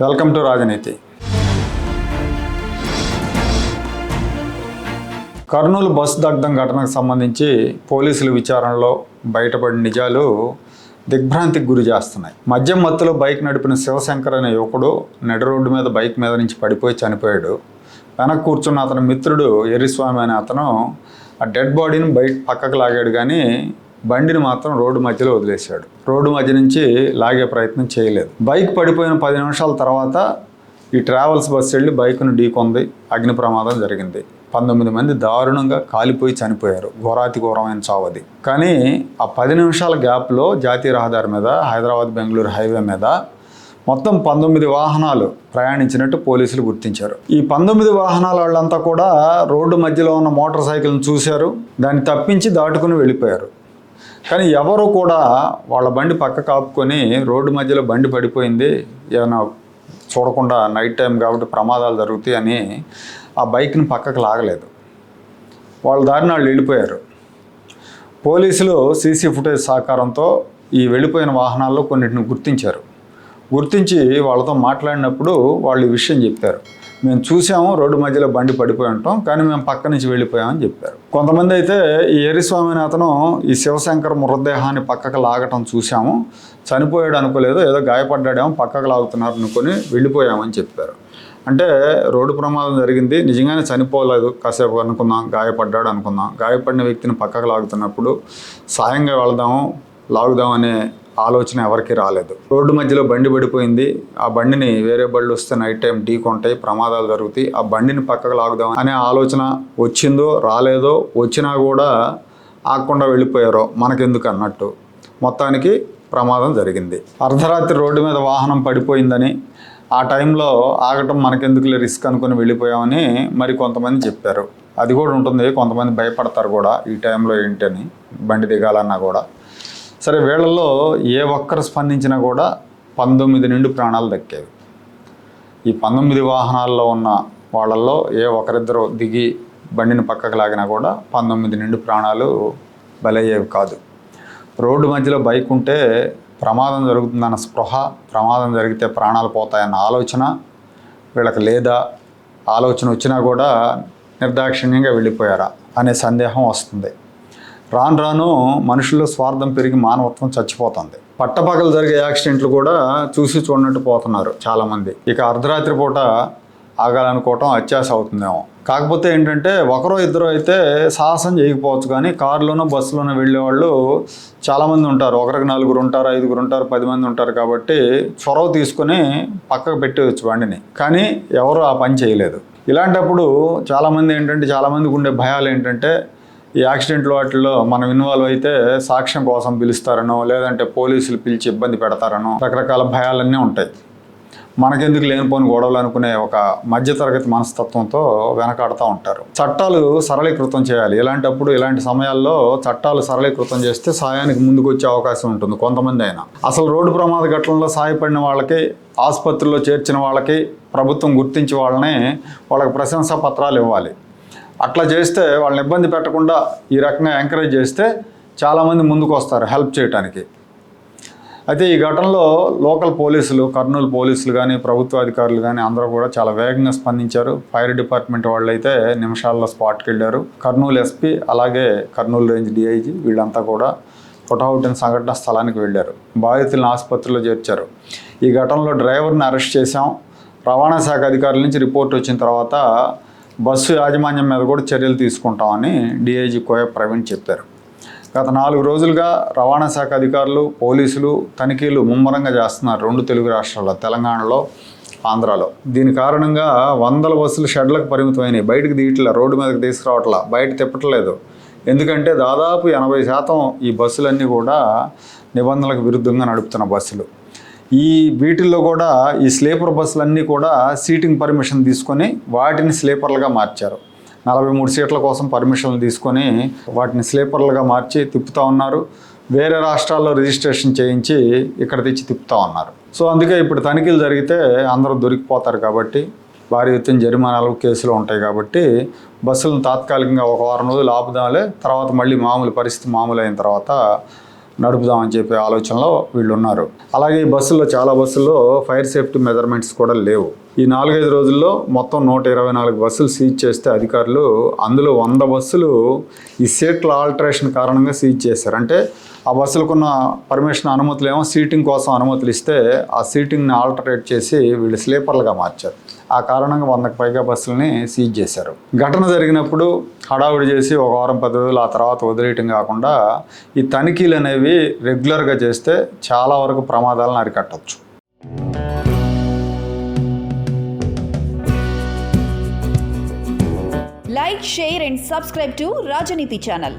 Welcome to రాజనీతి. Kurnool bus దగ్ధం ఘటనకు సంబంధించి పోలీసుల విచారణలో బయటపడిన నిజాలు దిగ్భ్రాంతికి గురి చేస్తున్నాయి. మద్యం మత్తులో బైక్ నడిపిన శివశంకర్ అనే యువకుడు నడి రోడ్డు మీద బైక్ మీద నుంచి పడిపోయి చనిపోయాడు. వెనక్కి కూర్చున్న అతని మిత్రుడు ఎర్రిస్వామి అనే అతను ఆ డెడ్ బాడీని బయట పక్కకు లాగాడు కానీ బండిని మాత్రం రోడ్డు మధ్యలో వదిలేశాడు. రోడ్డు మధ్య నుంచి లాగే ప్రయత్నం చేయలేదు. బైక్ పడిపోయిన పది నిమిషాల తర్వాత ఈ ట్రావెల్స్ బస్సు వెళ్ళి బైక్ను ఢీకొంది. అగ్ని ప్రమాదం జరిగింది. పంతొమ్మిది మంది దారుణంగా కాలిపోయి చనిపోయారు. ఘోరాతి ఘోరమైన చావది కానీ ఆ పది నిమిషాల గ్యాప్లో జాతీయ రహదారి మీద హైదరాబాద్ బెంగళూరు హైవే మీద మొత్తం పంతొమ్మిది వాహనాలు ప్రయాణించినట్టు పోలీసులు గుర్తించారు. ఈ పంతొమ్మిది వాహనాల వాళ్ళంతా కూడా రోడ్డు మధ్యలో ఉన్న మోటార్ సైకిల్ని చూశారు. దాన్ని తప్పించి దాటుకుని వెళ్ళిపోయారు. కానీ ఎవరు కూడా వాళ్ళ బండి పక్క కాపుకొని రోడ్డు మధ్యలో బండి పడిపోయింది. ఏమైనా చూడకుండా నైట్ టైం కాబట్టి ప్రమాదాలు జరుగుతాయి అని ఆ బైక్ని పక్కకు లాగలేదు. వాళ్ళ దారిని వాళ్ళు వెళ్ళిపోయారు. పోలీసులు సీసీ ఫుటేజ్ సహకారంతో ఈ వెళ్ళిపోయిన వాహనాల్లో కొన్నిటిని గుర్తించారు. గుర్తించి వాళ్ళతో మాట్లాడినప్పుడు వాళ్ళు ఈ విషయం చెప్పారు. మేము చూసాము రోడ్డు మధ్యలో బండి పడిపోయి ఉంటాం కానీ మేము పక్క నుంచి వెళ్ళిపోయామని చెప్పారు. కొంతమంది అయితే ఈ ఎరిస్వామి అతను ఈ శివశంకర్ మృతదేహాన్ని పక్కకు లాగటం చూసాము చనిపోయాడు అనుకోలేదు ఏదో గాయపడ్డాడేమో పక్కకు లాగుతున్నారు అనుకొని వెళ్ళిపోయామని చెప్పారు. అంటే రోడ్డు ప్రమాదం జరిగింది నిజంగానే చనిపోలేదు కాసేపు అనుకుందాం గాయపడ్డాడు అనుకుందాం. గాయపడిన వ్యక్తిని పక్కకు లాగుతున్నప్పుడు సాయంగా వెళదాము లాగుదాం అనే ఆలోచన ఎవరికి రాలేదు. రోడ్డు మధ్యలో బండి పడిపోయింది. ఆ బండిని వేరే బళ్ళు వస్తే నైట్ టైం ఢీ కొంటాయి ప్రమాదాలు జరుగుతాయి. ఆ బండిని పక్కకు లాగుదాం అనే ఆలోచన వచ్చిందో రాలేదో వచ్చినా కూడా ఆగకుండా వెళ్ళిపోయారో మనకెందుకు అన్నట్టు మొత్తానికి ప్రమాదం జరిగింది. అర్ధరాత్రి రోడ్డు మీద వాహనం పడిపోయిందని ఆ టైంలో ఆగటం మనకెందుకులే రిస్క్ అనుకుని వెళ్ళిపోయామని మరి కొంతమంది చెప్పారు. అది కూడా ఉంటుంది కొంతమంది భయపడతారు కూడా ఈ టైంలో ఏంటని బండి దిగాలన్నా కూడా. సరే వీళ్ళల్లో ఏ ఒక్కరు స్పందించినా కూడా పంతొమ్మిది నిండు ప్రాణాలు దక్కేవి. ఈ పంతొమ్మిది వాహనాల్లో ఉన్న వాళ్ళల్లో ఏ ఒకరిద్దరు దిగి బండిని పక్కకు లాగినా కూడా పంతొమ్మిది నిండు ప్రాణాలు బలయ్యేవి కాదు. రోడ్డు మధ్యలో బైక్ ఉంటే ప్రమాదం జరుగుతుందన్న స్పృహ ప్రమాదం జరిగితే ప్రాణాలు పోతాయన్న ఆలోచన వీళ్ళకి లేదా ఆలోచన వచ్చినా కూడా నిర్దాక్షిణ్యంగా వెళ్ళిపోయారా అనే సందేహం వస్తుంది. రాను రాను మనుషుల్లో స్వార్థం పెరిగి మానవత్వం చచ్చిపోతుంది. పట్టపగలు జరిగే యాక్సిడెంట్లు కూడా చూసి చూడనట్టు పోతున్నారు చాలామంది. ఇక అర్ధరాత్రి పూట ఆగాలనుకోవటం అత్యాశ అవుతుందేమో. కాకపోతే ఏంటంటే ఒకరో ఇద్దరు అయితే సాహసం చేయకపోవచ్చు కానీ కారులోనో బస్సులోనో వెళ్ళేవాళ్ళు చాలామంది ఉంటారు. ఒకరికి నలుగురు ఉంటారు ఐదుగురు ఉంటారు పది మంది ఉంటారు కాబట్టి చొరవ తీసుకొని పక్కకు పెట్టేయచ్చు బండిని. కానీ ఎవరు ఆ పని చేయలేదు. ఇలాంటప్పుడు చాలామంది ఏంటంటే చాలామందికి ఉండే భయాలు ఏంటంటే ఈ యాక్సిడెంట్లు వాటిల్లో మనం ఇన్వాల్వ్ అయితే సాక్ష్యం కోసం పిలుస్తారనో లేదంటే పోలీసులు పిలిచి ఇబ్బంది పెడతారనో రకరకాల భయాలన్నీ ఉంటాయి. మనకెందుకు లేనిపోని గొడవలు అనుకునే ఒక మధ్యతరగతి మనస్తత్వంతో వెనకాడుతూ ఉంటారు. చట్టాలు సరళీకృతం చేయాలి. ఇలాంటప్పుడు ఇలాంటి సమయాల్లో చట్టాలు సరళీకృతం చేస్తే సాయానికి ముందుకు వచ్చే అవకాశం ఉంటుంది కొంతమంది అయినా. అసలు రోడ్డు ప్రమాద ఘటనలో సాయపడిన వాళ్ళకి ఆసుపత్రిలో చేర్చిన వాళ్ళకి ప్రభుత్వం గుర్తించి వాళ్ళని వాళ్ళకి ప్రశంసా పత్రాలు ఇవ్వాలి. అట్లా చేస్తే వాళ్ళని ఇబ్బంది పెట్టకుండా ఈ రకంగా ఎంకరేజ్ చేస్తే చాలామంది ముందుకు వస్తారు హెల్ప్ చేయడానికి అయితే ఈ ఘటనలో లోకల్ పోలీసులు కర్నూలు పోలీసులు కానీ ప్రభుత్వ అధికారులు కానీ అందరూ కూడా చాలా వేగంగా స్పందించారు. ఫైర్ డిపార్ట్మెంట్ వాళ్ళు అయితే నిమిషాల్లో స్పాట్కి వెళ్ళారు. కర్నూలు ఎస్పీ అలాగే కర్నూలు రేంజ్ డిఐజీ వీళ్ళంతా కూడా పుటౌటిన సంఘటన స్థలానికి వెళ్ళారు. బాధితులను ఆసుపత్రిలో చేర్చారు. ఈ ఘటనలో డ్రైవర్ని అరెస్ట్ చేశాం. రవాణా శాఖ అధికారుల నుంచి రిపోర్ట్ వచ్చిన తర్వాత బస్సు యాజమాన్యం మీద కూడా చర్యలు తీసుకుంటామని డిఐజీ కోయ ప్రవీణ్ చెప్పారు. గత నాలుగు రోజులుగా రవాణా శాఖ అధికారులు పోలీసులు తనిఖీలు ముమ్మరంగా చేస్తున్నారు రెండు తెలుగు రాష్ట్రాల్లో తెలంగాణలో ఆంధ్రాలో. దీని కారణంగా వందల బస్సులు షెడ్లకు పరిమితమైనవి బయటకు తీయట్లే రోడ్డు మీదకి తీసుకురావట్లా. బయట తిప్పట్లేదు. ఎందుకంటే దాదాపు ఎనభై శాతం ఈ బస్సులన్నీ కూడా నిబంధనలకు విరుద్ధంగా నడుపుతున్న బస్సులు. ఈ వీటిల్లో కూడా ఈ స్లీపర్ బస్సులన్నీ కూడా సీటింగ్ పర్మిషన్ తీసుకొని వాటిని స్లీపర్లుగా మార్చారు. నలభై మూడు సీట్ల కోసం పర్మిషన్లు తీసుకొని వాటిని స్లీపర్లుగా మార్చి తిప్పుతూ ఉన్నారు. వేరే రాష్ట్రాల్లో రిజిస్ట్రేషన్ చేయించి ఇక్కడ తెచ్చి తిప్పుతూ ఉన్నారు. సో అందుకే ఇప్పుడు తనిఖీలు జరిగితే అందరూ దొరికిపోతారు కాబట్టి భారీ ఎత్తున జరిమానాలు కేసులు ఉంటాయి కాబట్టి బస్సులను తాత్కాలికంగా ఒక వారం రోజులు ఆపుదాలే తర్వాత మళ్ళీ మామూలు పరిస్థితి మామూలు అయిన తర్వాత నడుపుదామని చెప్పే ఆలోచనలో వీళ్ళు ఉన్నారు అలాగే ఈ బస్సుల్లో చాలా బస్సుల్లో ఫైర్ సేఫ్టీ మెజర్మెంట్స్ కూడా లేవు. ఈ నాలుగైదు రోజుల్లో మొత్తం నూట ఇరవై నాలుగు బస్సులు సీజ్ చేస్తే అధికారులు అందులో వంద బస్సులు ఈ సీట్ల ఆల్టరేషన్ కారణంగా సీజ్ చేశారు. అంటే ఆ బస్సులకున్న పర్మిషన్ అనుమతులు ఏమో సీటింగ్ కోసం అనుమతులు ఇస్తే ఆ సీటింగ్ని ఆల్టరేట్ చేసి వీళ్ళు స్లీపర్లుగా మార్చారు. ఆ కారణంగా వందకు పైగా బస్సులని సీజ్ చేశారు. ఘటన జరిగినప్పుడు హడావుడి చేసి ఒక వారం పది రోజులు ఆ తర్వాత వదిలేయటం కాకుండా ఈ తనిఖీలు అనేవి రెగ్యులర్గా చేస్తే చాలా వరకు ప్రమాదాలను అరికట్టవచ్చు like share and subscribe to Rajaneeti channel